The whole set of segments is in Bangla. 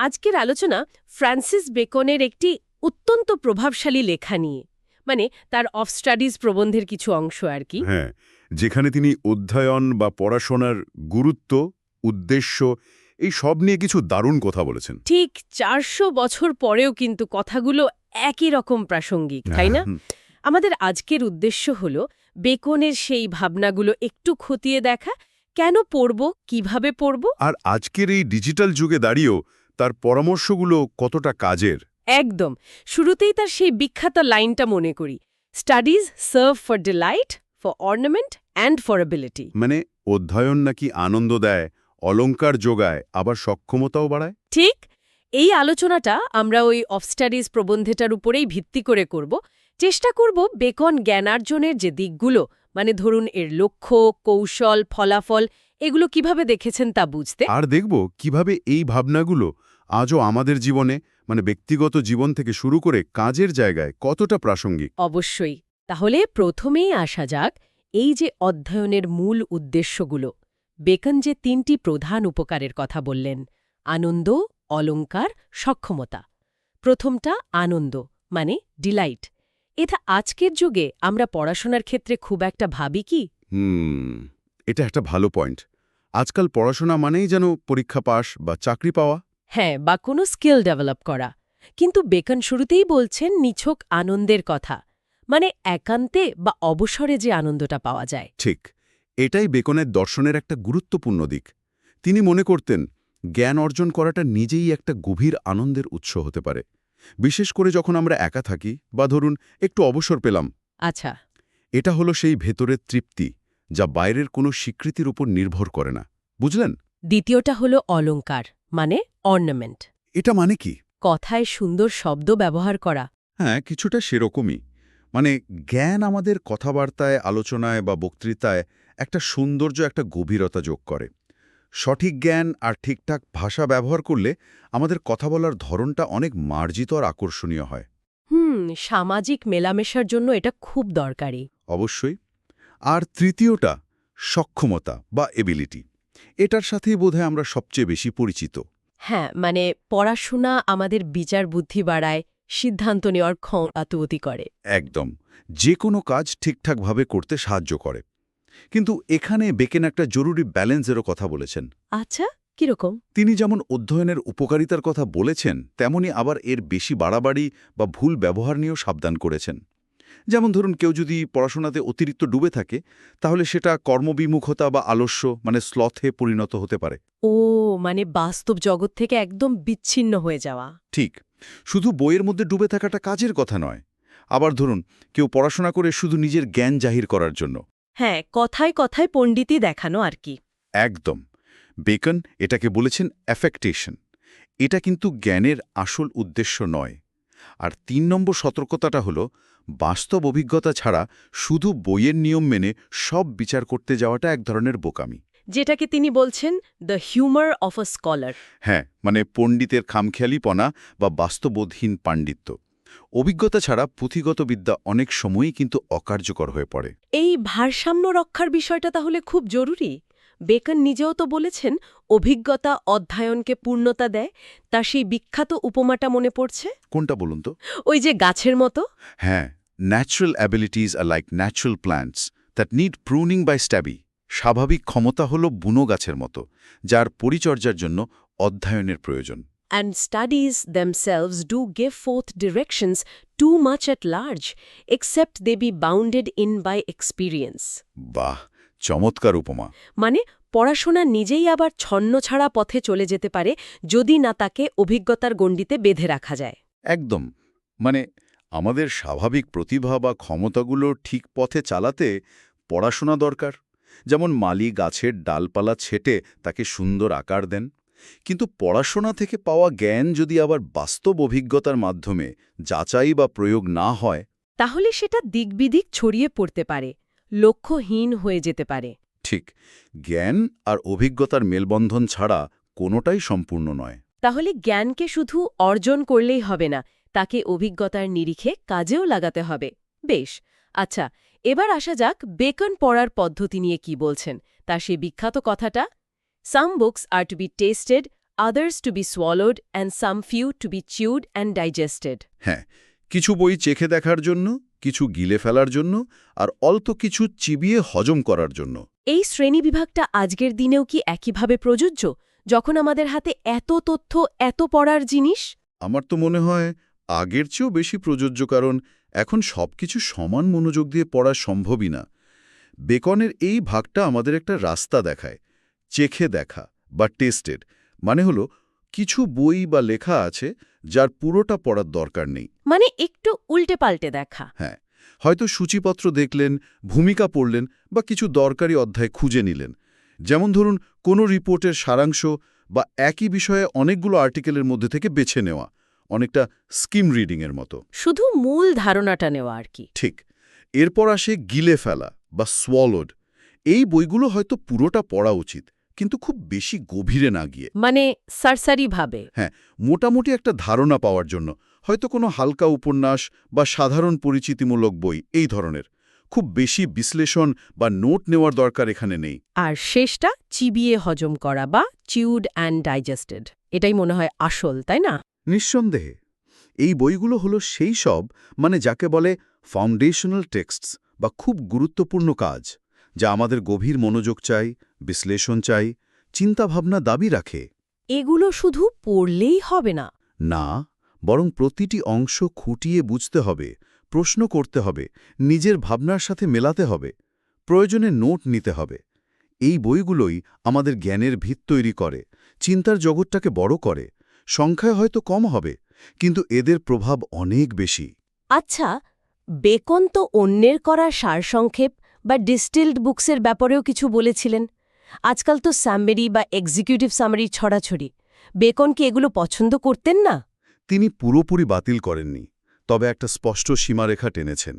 আজকের আলোচনা ফ্রান্সিস বেকনের একটি অত্যন্ত প্রভাবশালী লেখা নিয়ে। মানে তার অফ স্টাডিজ প্রবন্ধের কিছু অংশ আর কি। হ্যাঁ যেখানে তিনি অধ্যয়ন বা পড়াশোনার গুরুত্ব উদ্দেশ্য এই সব নিয়ে কিছু দারুণ কথা বলেছেন। ঠিক চারশো বছর পরেও কিন্তু কথাগুলো একই রকম প্রাসঙ্গিক তাই না? আমাদের আজকের উদ্দেশ্য হল বেকনের সেই ভাবনাগুলো একটু খতিয়ে দেখা কেন পড়ব কীভাবে পড়ব? আর আজকের এই ডিজিটাল যুগে দাঁড়িয়েও তার পরামর্শগুলো কতটা কাজের? একদম। শুরুতেই তার সেই বিখ্যাত লাইনটা মনে করি studies serve for delight for ornament and for ability মানে অধ্যয়ন নাকি আনন্দ দেয় অলংকার যোগায় আবার সক্ষমতাও বাড়ায়? ঠিক। এই আলোচনাটা আমরা ওই অফ স্টাডিজ প্রবন্ধেটার উপরেই ভিত্তি করে করব। চেষ্টা করব বেকন জ্ঞানার্জনের যে দিকগুলো মানে ধরুন এর লক্ষ্য কৌশল ফলাফল এগুলো কীভাবে দেখেছেন তা বুঝতে। আর দেখব কীভাবে এই ভাবনাগুলো আজও আমাদের জীবনে মানে ব্যক্তিগত জীবন থেকে শুরু করে কাজের জায়গায় কতটা প্রাসঙ্গিক? অবশ্যই। তাহলে প্রথমেই আসা যাক এই যে অধ্যয়নের মূল উদ্দেশ্যগুলো। বেকন যে তিনটি প্রধান উপকারের কথা বললেন আনন্দ অলংকার সক্ষমতা। প্রথমটা আনন্দ মানে ডিলাইট। এটা আজকের যুগে আমরা পড়াশোনার ক্ষেত্রে খুব একটা ভাবি কি? হুম এটা একটা ভালো পয়েন্ট। আজকাল পড়াশোনা মানেই যেন পরীক্ষা পাস বা চাকরি পাওয়া। হ্যাঁ বা কোনো স্কিল ডেভেলপ করা। কিন্তু বেকন শুরুতেই বলছেন নিছক আনন্দের কথা। মানে একান্তে বা অবসরে যে আনন্দটা পাওয়া যায়। ঠিক এটাই বেকনের দর্শনের একটা গুরুত্বপূর্ণ দিক। তিনি মনে করতেন জ্ঞান অর্জন করাটা নিজেই একটা গভীর আনন্দের উৎস হতে পারে। বিশেষ করে যখন আমরা একা থাকি বা ধরুন একটু অবসর পেলাম। আচ্ছা। এটা হলো সেই ভেতরের তৃপ্তি যা বাইরের কোনো স্বীকৃতির উপর নির্ভর করে না। বুঝলেন? দ্বিতীয়টা হলো অলঙ্কার মানে অর্নামেন্ট এটা মানে কি? কথায় সুন্দর শব্দ ব্যবহার করা। হ্যাঁ কিছুটা সেরকমই। মানে জ্ঞান আমাদের কথাবার্তায় আলোচনায় বা বক্তৃতায় একটা সৌন্দর্য একটা গভীরতা যোগ করে। সঠিক জ্ঞান আর ঠিকঠাক ভাষা ব্যবহার করলে আমাদের কথা বলার ধরনটা অনেক মার্জিত আর আকর্ষণীয় হয়। হুম সামাজিক মেলামেশার জন্য এটা খুব দরকারি। অবশ্যই। আর তৃতীয়টা সক্ষমতা বা এবিলিটি এটার সাথেই বোধহয় আমরা সবচেয়ে বেশি পরিচিত। হ্যাঁ মানে পড়াশোনা আমাদের বিচার বুদ্ধি বাড়ায় সিদ্ধান্ত নেওয়ার ক্ষমতাতুতি করে। একদম। যে কোনো কাজ ঠিকঠাকভাবে করতে সাহায্য করে। কিন্তু এখানে বেকেন একটা জরুরি ব্যালেন্সেরও কথা বলেছেন। আচ্ছা কীরকম? তিনি যেমন অধ্যয়নের উপকারিতার কথা বলেছেন তেমনি আবার এর বেশি বাড়াবাড়ি বা ভুল ব্যবহার নিয়েও সাবধান করেছেন। যেমন ধরুন কেউ যদি পড়াশোনাতে অতিরিক্ত ডুবে থাকে তাহলে সেটা কর্মবিমুখতা বা আলস্য মানে স্লথে পরিণত হতে পারে। ও মানে বাস্তব জগৎ থেকে একদম বিচ্ছিন্ন হয়ে যাওয়া। ঠিক। শুধু বইয়ের মধ্যে ডুবে থাকাটা কাজের কথা নয়। আবার ধরুন কেউ পড়াশোনা করে শুধু নিজের জ্ঞান জাহির করার জন্য। হ্যাঁ কথায় কথায় পণ্ডিতই দেখানো আর কি। একদম। বেকন এটাকে বলেছেন অ্যাফেক্টেশন এটা কিন্তু জ্ঞানের আসল উদ্দেশ্য নয়। আর তিন নম্বর সতর্কতাটা হলো বাস্তব অভিজ্ঞতা ছাড়া শুধু বইয়ের নিয়ম মেনে সব বিচার করতে যাওয়াটা এক ধরনের বোকামি। যেটাকে তিনি বলছেন the humour of a scholar হ্যাঁ মানে পণ্ডিতের খামখেয়ালিপনা বা বাস্তববোধহীন পাণ্ডিত্য। অভিজ্ঞতা ছাড়া পুঁথিগত বিদ্যা অনেক সময়ই কিন্তু অকার্যকর হয়ে পড়ে। এই ভারসাম্য রক্ষার বিষয়টা তাহলে খুব জরুরি? বেকন নিজেও তো বলেছেন অভিজ্ঞতা অধ্যয়নকে পূর্ণতা দেয়। তার সেই বিখ্যাত উপমাটা মনে পড়ছে? কোনটা বলুন তো? ওই যে গাছের মতো। হ্যাঁ natural abilities are like natural plants that need pruning by study স্বাভাবিক ক্ষমতা হল বুনো গাছের মতো যার পরিচর্যার জন্য অধ্যয়নের প্রয়োজন। And studies themselves do give forth directions too much at large, except they be bounded in by experience. বাহ! চমৎকার উপমা। মানে পড়াশোনা নিজেই আবার ছন্ন ছাড়া পথে চলে যেতে পারে যদি না তাকে অভিজ্ঞতার গণ্ডিতে বেঁধে রাখা যায়। একদম। মানে আমাদের স্বাভাবিক প্রতিভা বা ক্ষমতাগুলো ঠিক পথে চালাতে পড়াশোনা দরকার। যেমন মালি গাছের ডালপালা ছেটে তাকে সুন্দর আকার দেন। কিন্তু পড়াশোনা থেকে পাওয়া জ্ঞান যদি আবার বাস্তব অভিজ্ঞতার মাধ্যমে যাচাই বা প্রয়োগ না হয় তাহলে সেটা দিকবিদিক ছড়িয়ে পড়তে পারে। লক্ষ্যহীন হয়ে যেতে পারে। ঠিক জ্ঞান আর অভিজ্ঞতার মেলবন্ধন ছাড়া কোনোটাই সম্পূর্ণ নয়। তাহলে জ্ঞানকে শুধু অর্জন করলেই হবে না তাকে অভিজ্ঞতার নিরিখে কাজেও লাগাতে হবে। বেশ আচ্ছা এবার আসা যাক বেকন পড়ার পদ্ধতি নিয়ে কি বলছেন তার সেই বিখ্যাত কথাটা। Some books are to be tasted others to be swallowed and some few to be chewed and digested. হ্যাঁ কিছু বই চেখে দেখার জন্য কিছু গিলে ফেলার জন্য আর অল্প কিছু চিবিয়ে হজম করার জন্য। এই শ্রেণি বিভাগটা আজকের দিনেও কি একইভাবে প্রযোজ্য যখন আমাদের হাতে এত তথ্য এত পড়ার জিনিস? আমার তো মনে হয় আগের চেয়েও বেশি প্রযোজ্য কারণ এখন সবকিছু সমান মনোযোগ দিয়ে পড়া সম্ভবই না। বেকনের এই ভাগটা আমাদের একটা রাস্তা দেখায় চেখে দেখা বা টেস্টেড মানে হলো কিছু বই বা লেখা আছে যার পুরোটা পড়ার দরকার নেই। মানে একটু উল্টে পাল্টে দেখা। হ্যাঁ হয়তো সূচিপত্র দেখলেন ভূমিকা পড়লেন বা কিছু দরকারি অধ্যায় খুঁজে নিলেন। যেমন ধরুন কোনো রিপোর্টের সারাংশ বা একই বিষয়ে অনেকগুলো আর্টিকেলের মধ্যে থেকে বেছে নেওয়া অনেকটা স্কিম রিডিংয়ের মতো। শুধু মূল ধারণাটা নেওয়া আর কি। ঠিক এরপর আসে গিলে ফেলা বা সোয়ালোড এই বইগুলো হয়তো পুরোটা পড়া উচিত। কিন্তু খুব বেশি গভীরে না গিয়ে। মানে সারসারিভাবে। হ্যাঁ মোটামুটি একটা ধারণা পাওয়ার জন্য। হয়তো কোনো হালকা উপন্যাস বা সাধারণ পরিচিতিমূলক বই এই ধরনের। খুব বেশি বিশ্লেষণ বা নোট নেওয়ার দরকার এখানে নেই। আর শেষটা চিবিয়ে হজম করা বা চিউড অ্যান্ড ডাইজেস্টেড। এটাই মনে হয় আসল তাই না? নিঃসন্দেহে। এই বইগুলো হলো সেই সব মানে যাকে বলে ফাউন্ডেশনাল টেক্সটস বা খুব গুরুত্বপূর্ণ কাজ। যা আমাদের গভীর মনোযোগ চাই বিশ্লেষণ চাই চিন্তাভাবনা দাবি রাখে। এগুলো শুধু পড়লেই হবে না। না বরং প্রতিটি অংশ খুঁটিয়ে বুঝতে হবে প্রশ্ন করতে হবে নিজের ভাবনার সাথে মেলাতে হবে প্রয়োজনে নোট নিতে হবে। এই বইগুলোই আমাদের জ্ঞানের ভিত তৈরি করে চিন্তার জগৎটাকে বড় করে সংখ্যায় হয়তো কম হবে কিন্তু এদের প্রভাব অনেক বেশি। আচ্ছা বেকন তো অন্যের করা সারসংক্ষেপ বা ডিস্টিলড বুকসের ব্যাপারেও কিছু বলেছিলেন। আজকাল তো স্যাম্বেরি বা এক্সিকিউটিভ সামারি ছড়াছড়ি। বেকন কি এগুলো পছন্দ করতেন না? তিনি পুরোপুরি বাতিল করেননি তবে একটা স্পষ্ট সীমারেখা টেনেছেন।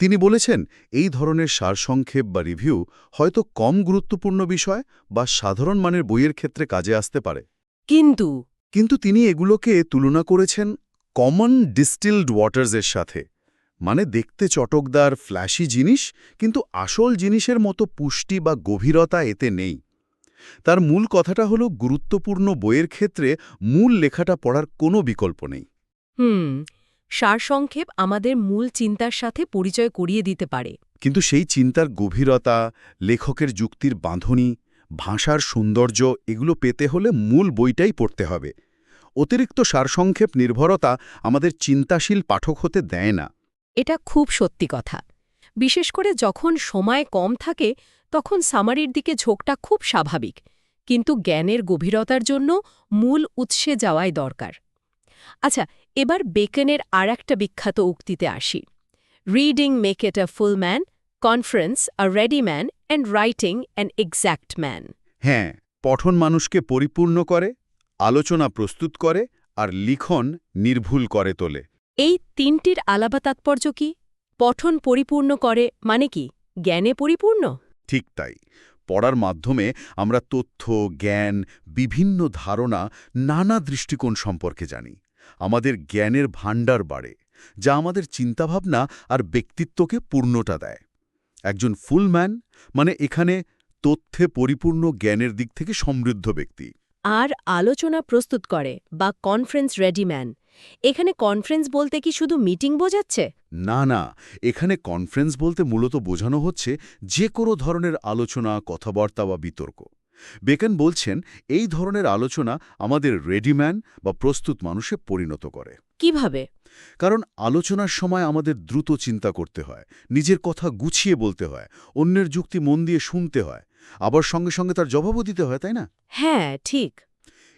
তিনি বলেছেন এই ধরনের সারসংক্ষেপ বা রিভিউ হয়তো কম গুরুত্বপূর্ণ বিষয় বা সাধারণ মানের বইয়ের ক্ষেত্রে কাজে আসতে পারে। কিন্তু কিন্তু তিনি এগুলোকে তুলনা করেছেন কমন ডিস্টিলড ওয়াটার্সের সাথে। মানে দেখতে চটকদার ফ্ল্যাশি জিনিস কিন্তু আসল জিনিসের মতো পুষ্টি বা গভীরতা এতে নেই। তার মূল কথাটা হলো গুরুত্বপূর্ণ বইয়ের ক্ষেত্রে মূল লেখাটা পড়ার কোনো বিকল্প নেই। হুম সারসংক্ষেপ আমাদের মূল চিন্তার সাথে পরিচয় করিয়ে দিতে পারে। কিন্তু সেই চিন্তার গভীরতা লেখকের যুক্তির বাঁধনি ভাষার সৌন্দর্য এগুলো পেতে হলে মূল বইটাই পড়তে হবে। অতিরিক্ত সারসংক্ষেপ নির্ভরতা আমাদের চিন্তাশীল পাঠক হতে দেয় না। এটা খুব সত্যি কথা। বিশেষ করে যখন সময় কম থাকে, তখন সামারির দিকে ঝোঁকটা খুব স্বাভাবিক, কিন্তু জ্ঞানের গভীরতার জন্য মূল উৎসে যাওয়াই দরকার। আচ্ছা এবার বেকনের আর একটা বিখ্যাত উক্তিতে আসি। Reading maketh a full man conference a ready man and writing an exact man হ্যাঁ পঠন মানুষকে পরিপূর্ণ করে, আলোচনা প্রস্তুত করে, আর লিখন নির্ভুল করে তোলে। এই তিনটির আলাদা তাৎপর্য কি? পঠন পরিপূর্ণ করে মানে কি? জ্ঞানে পরিপূর্ণ? ঠিক তাই। পড়ার মাধ্যমে আমরা তথ্য জ্ঞান বিভিন্ন ধারণা নানা দৃষ্টিকোণ সম্পর্কে জানি। আমাদের জ্ঞানের ভাণ্ডার বাড়ে যা আমাদের চিন্তাভাবনা আর ব্যক্তিত্বকে পূর্ণতা দেয়। একজন ফুলম্যান মানে এখানে তথ্যে পরিপূর্ণ জ্ঞানের দিক থেকে সমৃদ্ধ ব্যক্তি। আর আলোচনা প্রস্তুত করে বা কনফারেন্স রেডি ম্যান। এখানে কনফারেন্স বলতে কি শুধু মিটিং বোঝাচ্ছে? না না এখানে কনফারেন্স বলতে মূলত বোঝানো হচ্ছে যে কোনো ধরনের আলোচনা কথাবার্তা বা বিতর্ক। বেকন বলছেন এই ধরনের আলোচনা আমাদের রেডিম্যান বা প্রস্তুত মানুষে পরিণত করে। কীভাবে? কারণ আলোচনার সময় আমাদের দ্রুত চিন্তা করতে হয় নিজের কথা গুছিয়ে বলতে হয় অন্যের যুক্তি মন দিয়ে শুনতে হয় আবার সঙ্গে সঙ্গে তার জবাবও দিতে হয় তাই না? হ্যাঁ ঠিক।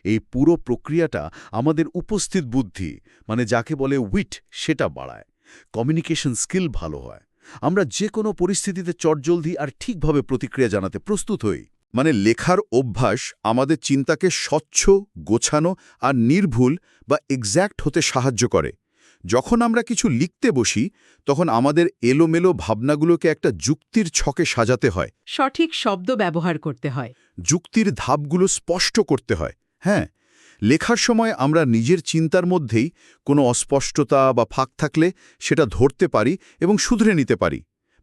এই পুরো প্রক্রিয়াটা আমাদের উপস্থিত বুদ্ধি মানে যাকে বলে উইট সেটা বাড়ায়। কমিউনিকেশন স্কিল ভালো হয়। আমরা যে কোনো পরিস্থিতিতে চটজলদি আর ঠিকভাবে প্রতিক্রিয়া জানাতে প্রস্তুত হই। মানে লেখার অভ্যাস আমাদের চিন্তাকে স্বচ্ছ গোছানো আর নির্ভুল বা এক্স্যাক্ট হতে সাহায্য করে। যখন আমরা কিছু লিখতে বসি তখন আমাদের এলোমেলো ভাবনাগুলোকে একটা যুক্তির ছকে সাজাতে হয়। সঠিক শব্দ ব্যবহার করতে হয়। যুক্তির ধাপগুলো স্পষ্ট করতে হয়। হ্যাঁ লেখার সময় আমরা নিজের চিন্তার মধ্যেই কোনো অস্পষ্টতা বা ফাঁক থাকলে সেটা ধরতে পারি এবং শুধরে নিতে পারি।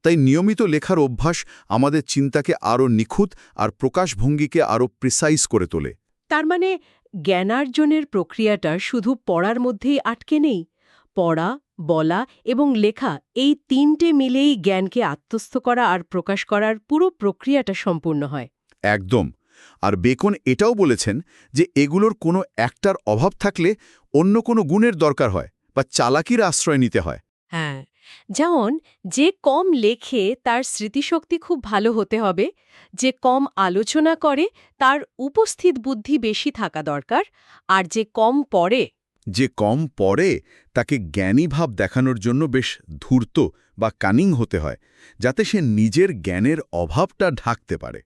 তাই নিয়মিত লেখার অভ্যাস আমাদের চিন্তাকে আরও নিখুঁত আর প্রকাশভঙ্গিকে আরও প্রিসাইজ করে তোলে। তার মানে জ্ঞানার্জনের প্রক্রিয়াটা শুধু পড়ার মধ্যেই আটকে নেই। পড়া বলা এবং লেখা এই তিনটে মিলেই জ্ঞানকে আত্মস্থ করা আর প্রকাশ করার পুরো প্রক্রিয়াটা সম্পূর্ণ হয়। একদম। আর বেকন এটাও বলেছেন যে এগুলোর কোনো একটার অভাব থাকলে অন্য কোনো গুণের দরকার হয় বা চালাকির আশ্রয় নিতে হয়। হ্যাঁ যেমন যে কম লেখে তার স্মৃতিশক্তি খুব ভালো হতে হবে যে কম আলোচনা করে তার উপস্থিত বুদ্ধি বেশি থাকা দরকার আর যে কম পড়ে। যে কম পড়ে তাকে জ্ঞানী ভাব দেখানোর জন্য বেশ ধূর্ত বা কানিং হতে হয় যাতে সে নিজের জ্ঞানের অভাবটা ঢাকতে পারে।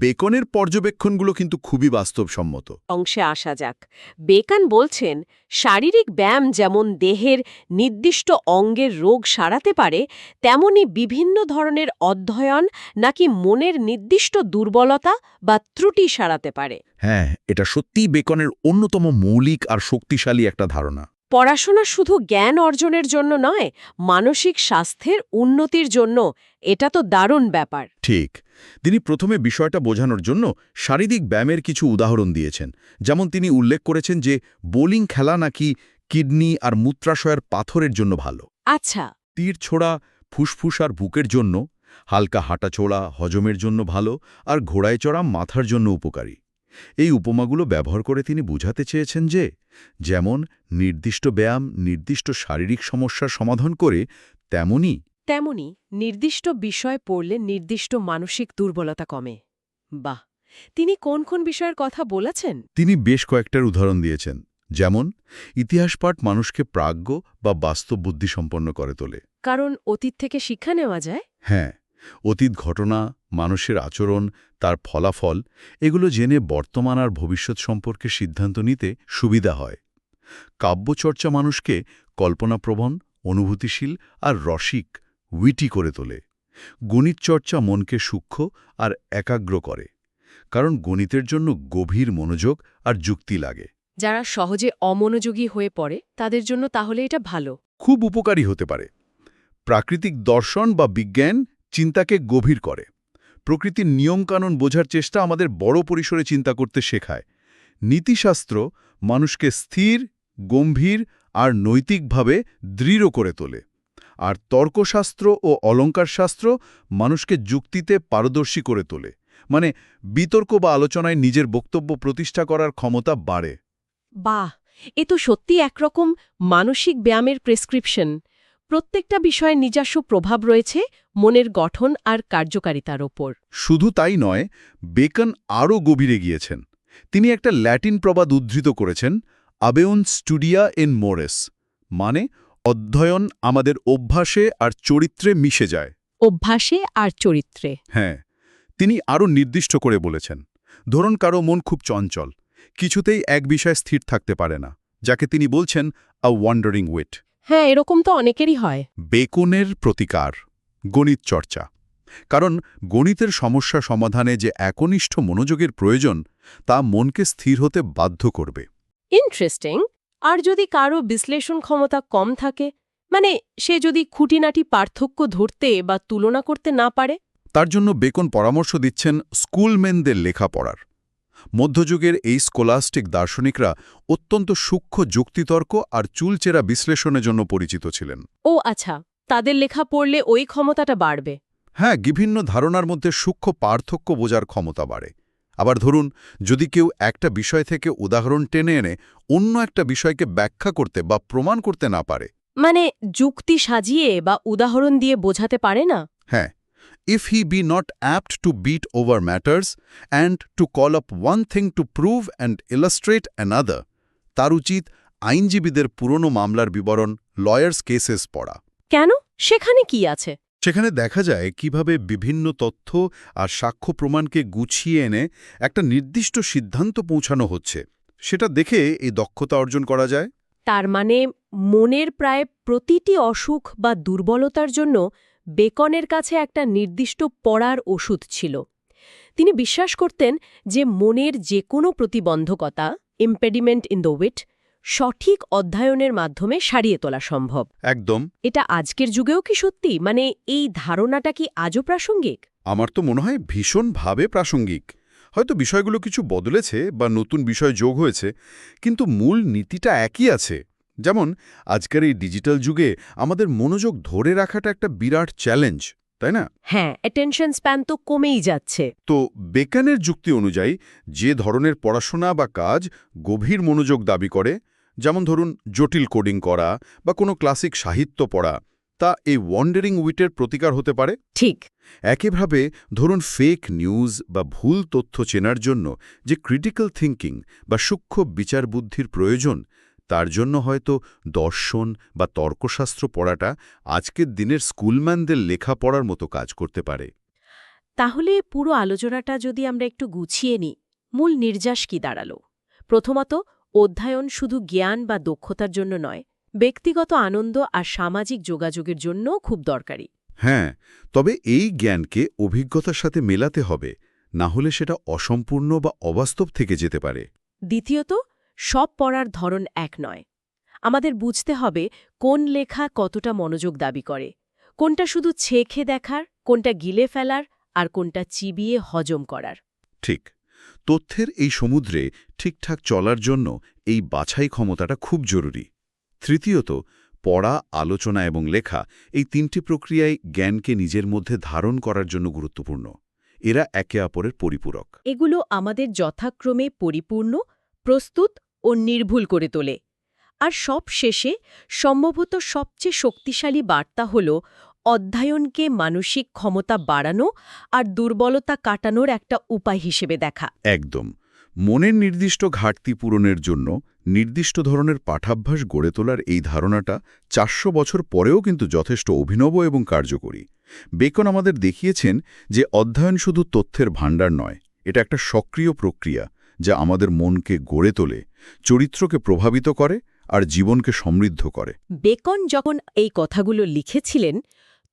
বেকনের পর্যবেক্ষণগুলো কিন্তু খুবই বাস্তবসম্মত। অংশে আসা যাক। বেকান বলছেন শারীরিক ব্যায়াম যেমন দেহের নির্দিষ্ট অঙ্গের রোগ সারাতে পারে তেমনি বিভিন্ন ধরনের অধ্যয়ন নাকি মনের নির্দিষ্ট দুর্বলতা বা ত্রুটি সারাতে পারে। হ্যাঁ এটা সত্যিই বেকনের অন্যতম মৌলিক আর শক্তিশালী একটা ধারণা। পড়াশোনা শুধু জ্ঞান অর্জনের জন্য নয় মানসিক স্বাস্থ্যের উন্নতির জন্য এটা তো দারুণ ব্যাপার। ঠিক। তিনি প্রথমে বিষয়টা বোঝানোর জন্য শারীরিক ব্যায়ামের কিছু উদাহরণ দিয়েছেন যেমন তিনি উল্লেখ করেছেন যে বোলিং খেলা নাকি কিডনি আর মূত্রাশয়ের পাথরের জন্য ভালো। আচ্ছা। তীর ছোড়া ফুসফুস আর বুকের জন্য হালকা হাঁটাচোড়া হজমের জন্য ভালো আর ঘোড়ায় চড়া মাথার জন্য উপকারী। এই উপমাগুলো ব্যবহার করে তিনি বুঝাতে চেয়েছেন যে যেমন নির্দিষ্ট ব্যায়াম নির্দিষ্ট শারীরিক সমস্যার সমাধান করে তেমনি তেমনি নির্দিষ্ট বিষয় পড়লে নির্দিষ্ট মানসিক দুর্বলতা কমে। বাহ তিনি কোন কোন বিষয়ের কথা বলেছেন? তিনি বেশ কয়েকটার উদাহরণ দিয়েছেন যেমন ইতিহাস পাঠ মানুষকে প্রাজ্ঞ বা বাস্তব বুদ্ধিসম্পন্ন করে তোলে। কারণ অতীত থেকে শিক্ষা নেওয়া যায়? হ্যাঁ অতীত ঘটনা মানুষের আচরণ তার ফলাফল এগুলো জেনে বর্তমান আর ভবিষ্যৎ সম্পর্কে সিদ্ধান্ত নিতে সুবিধা হয়। কাব্যচর্চা মানুষকে কল্পনাপ্রবণ অনুভূতিশীল আর রসিক উইটি করে তোলে। গণিত চর্চা মনকে সূক্ষ্ম আর একাগ্র করে কারণ গণিতের জন্য গভীর মনোযোগ আর যুক্তি লাগে। যারা সহজে অমনোযোগী হয়ে পড়ে তাদের জন্য তাহলে এটা ভালো। খুব উপকারী হতে পারে। প্রাকৃতিক দর্শন বা বিজ্ঞান চিন্তাকে গভীর করে। প্রকৃতির নিয়মকানুন বোঝার চেষ্টা আমাদের বড় পরিসরে চিন্তা করতে শেখায়। নীতিশাস্ত্র মানুষকে স্থির গম্ভীর আর নৈতিকভাবে দৃঢ় করে তোলে। আর তর্কশাস্ত্র ও অলঙ্কারশাস্ত্র মানুষকে যুক্তিতে পারদর্শী করে তোলে। মানে বিতর্ক বা আলোচনায় নিজের বক্তব্য প্রতিষ্ঠা করার ক্ষমতা বাড়ে। বাহ! এ তো সত্যি একরকম মানসিক ব্যায়ামের প্রেসক্রিপশন। প্রত্যেকটা বিষয়ে নিজস্ব প্রভাব রয়েছে মনের গঠন আর কার্যকারিতার ওপর। শুধু তাই নয় বেকন আরও গভীরে গিয়েছেন। তিনি একটা ল্যাটিন প্রবাদ উদ্ধৃত করেছেন আবেউন স্টুডিয়া ইন মোরেস মানে অধ্যয়ন আমাদের অভ্যাসে আর চরিত্রে মিশে যায়। অভ্যাসে আর চরিত্রে। হ্যাঁ তিনি আরও নির্দিষ্ট করে বলেছেন ধরুন কারও মন খুব চঞ্চল কিছুতেই এক বিষয়ে স্থির থাকতে পারে না যাকে তিনি বলছেন আ ওয়ান্ডারিং ওয়েট হ্যাঁ এরকম তো অনেকেরই হয়। বেকনের প্রতিকার গণিত চর্চা। কারণ গণিতের সমস্যা সমাধানে যে একনিষ্ঠ মনোযোগের প্রয়োজন তা মনকে স্থির হতে বাধ্য করবে। ইন্টারেস্টিং আর যদি কারও বিশ্লেষণ ক্ষমতা কম থাকে মানে সে যদি খুঁটিনাটি পার্থক্য ধরতে বা তুলনা করতে না পারে? তার জন্য বেকন পরামর্শ দিচ্ছেন স্কুলম্যানদের লেখাপড়ার। মধ্যযুগের এই স্কোলাস্টিক দার্শনিকরা অত্যন্ত সূক্ষ্ম যুক্তিতর্ক আর চুলচেরা বিশ্লেষণের জন্য পরিচিত ছিলেন। ও আচ্ছা তাদের লেখা পড়লে ওই ক্ষমতাটা বাড়বে। হ্যাঁ বিভিন্ন ধারণার মধ্যে সূক্ষ্ম পার্থক্য বোঝার ক্ষমতা বাড়ে। আবার ধরুন যদি কেউ একটা বিষয় থেকে উদাহরণ টেনে এনে অন্য একটা বিষয়কে ব্যাখ্যা করতে বা প্রমাণ করতে না পারে। মানে যুক্তি সাজিয়ে বা উদাহরণ দিয়ে বোঝাতে পারে না? হ্যাঁ if he be not apt to beat over matters and to call up one thing to prove and illustrate another তার উচিত আইনজীবীদের পুরনো মামলার বিবরণ লয়ার্স কেসেস পড়া। কেন? সেখানে কি আছে? সেখানে দেখা যায় কীভাবে বিভিন্ন তথ্য আর সাক্ষ্য প্রমাণকে গুছিয়ে এনে একটা নির্দিষ্ট সিদ্ধান্ত পৌঁছানো হচ্ছে। সেটা দেখে এই দক্ষতা অর্জন করা যায়। তার মানে মনের প্রায় প্রতিটি অসুখ বা দুর্বলতার জন্য বেকনের কাছে একটা নির্দিষ্ট পড়ার ওষুধ ছিল। তিনি বিশ্বাস করতেন যে মনের যে কোনো প্রতিবন্ধকতা ইম্পেডিমেন্ট ইন দ্য উইট সঠিক অধ্যয়নের মাধ্যমে সারিয়ে তোলা সম্ভব। একদম। এটা আজকের যুগেও কি সত্যি? মানে এই ধারণাটা কি আজও প্রাসঙ্গিক? আমার তো মনে হয় ভীষণভাবে প্রাসঙ্গিক। হয়তো বিষয়গুলো কিছু বদলেছে বা নতুন বিষয় যোগ হয়েছে কিন্তু মূল নীতিটা একই আছে। যেমন আজকের এই ডিজিটাল যুগে আমাদের মনোযোগ ধরে রাখাটা একটা বিরাট চ্যালেঞ্জ। তাই না? হ্যাঁ অ্যাটেনশন স্প্যান তো কমেই যাচ্ছে। তো বেকানের যুক্তি অনুযায়ী যে ধরনের পড়াশোনা বা কাজ গভীর মনোযোগ দাবি করে যেমন ধরুন জটিল কোডিং করা বা কোনো ক্লাসিক সাহিত্য পড়া তা এই ওয়ান্ডারিং উইটের প্রতিকার হতে পারে? ঠিক। একইভাবে ধরুন ফেক নিউজ বা ভুল তথ্য চেনার জন্য যে ক্রিটিক্যাল থিঙ্কিং বা সূক্ষ্ম বিচার বুদ্ধির প্রয়োজন তার জন্য হয়তো দর্শন বা তর্কশাস্ত্র পড়াটা আজকের দিনের স্কুলম্যানদের লেখা পড়ার মতো কাজ করতে পারে। তাহলে পুরো আলোচনাটা যদি আমরা একটু গুছিয়ে নিই মূল নির্যাস কি দাঁড়াল? প্রথমত অধ্যয়ন শুধু জ্ঞান বা দক্ষতার জন্য নয় ব্যক্তিগত আনন্দ আর সামাজিক যোগাযোগের জন্যও খুব দরকারি। হ্যাঁ তবে এই জ্ঞানকে অভিজ্ঞতার সাথে মেলাতে হবে না হলে সেটা অসম্পূর্ণ বা অবাস্তব থেকে যেতে পারে। দ্বিতীয়ত সব পড়ার ধরন এক নয়। আমাদের বুঝতে হবে কোন লেখা কতটা মনোযোগ দাবি করে কোনটা শুধু ছেখে দেখার কোনটা গিলে ফেলার আর কোনটা চিবিয়ে হজম করার। ঠিক তথ্যের এই সমুদ্রে ঠিকঠাক চলার জন্য এই বাছাই ক্ষমতাটা খুব জরুরি। তৃতীয়ত পড়া আলোচনা এবং লেখা এই তিনটি প্রক্রিয়ায় জ্ঞানকে নিজের মধ্যে ধারণ করার জন্য গুরুত্বপূর্ণ। এরা একে অপরের পরিপূরক। এগুলো আমাদের যথাক্রমে পরিপূর্ণ প্রস্তুত ও নির্ভুল করে তোলে। আর সব শেষে সম্ভবত সবচেয়ে শক্তিশালী বার্তা হল অধ্যয়নকে মানসিক ক্ষমতা বাড়ানো আর দুর্বলতা কাটানোর একটা উপায় হিসেবে দেখা। একদম। মনের নির্দিষ্ট ঘাটতি পূরণের জন্য নির্দিষ্ট ধরনের পাঠাভ্যাস গড়ে তোলার এই ধারণাটা চারশো বছর পরেও কিন্তু যথেষ্ট অভিনব এবং কার্যকরী। বেকন আমাদের দেখিয়েছেন যে অধ্যয়ন শুধু তথ্যের ভাণ্ডার নয়, এটা একটা সক্রিয় প্রক্রিয়া যা আমাদের মনকে গড়ে তোলে চরিত্রকে প্রভাবিত করে আর জীবনকে সমৃদ্ধ করে। বেকন যখন এই কথাগুলো লিখেছিলেন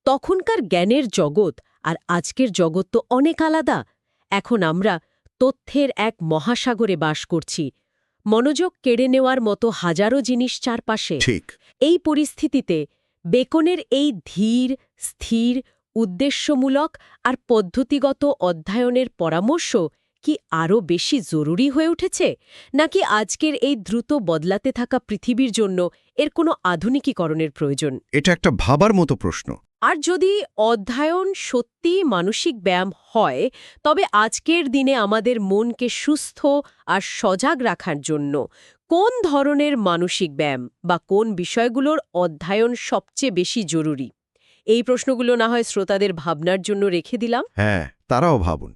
তখনকার জ্ঞানের জগৎ আর আজকের জগৎ তো অনেক আলাদা। এখন আমরা তথ্যের এক মহাসাগরে বাস করছি। মনোযোগ কেড়ে নেওয়ার মতো হাজারো জিনিস চারপাশে। ঠিক। এই পরিস্থিতিতে বেকনের এই ধীর স্থির উদ্দেশ্যমূলক আর পদ্ধতিগত অধ্যয়নের পরামর্শ কি আরও বেশি জরুরি হয়ে উঠেছে? নাকি আজকের এই দ্রুত বদলাতে থাকা পৃথিবীর জন্য এর কোনো আধুনিকীকরণের প্রয়োজন? এটা একটা ভাবার মতো প্রশ্ন। আর যদি অধ্যয়ন সত্যি মানসিক ব্যায়াম হয় তবে আজকের দিনে আমাদের মনকে সুস্থ আর সজাগ রাখার জন্য কোন ধরনের মানসিক ব্যায়াম বা কোন বিষয়গুলোর অধ্যয়ন সবচেয়ে বেশি জরুরি? এই প্রশ্নগুলো না হয় শ্রোতাদের ভাবনার জন্য রেখে দিলাম। হ্যাঁ তারাও ভাবুন।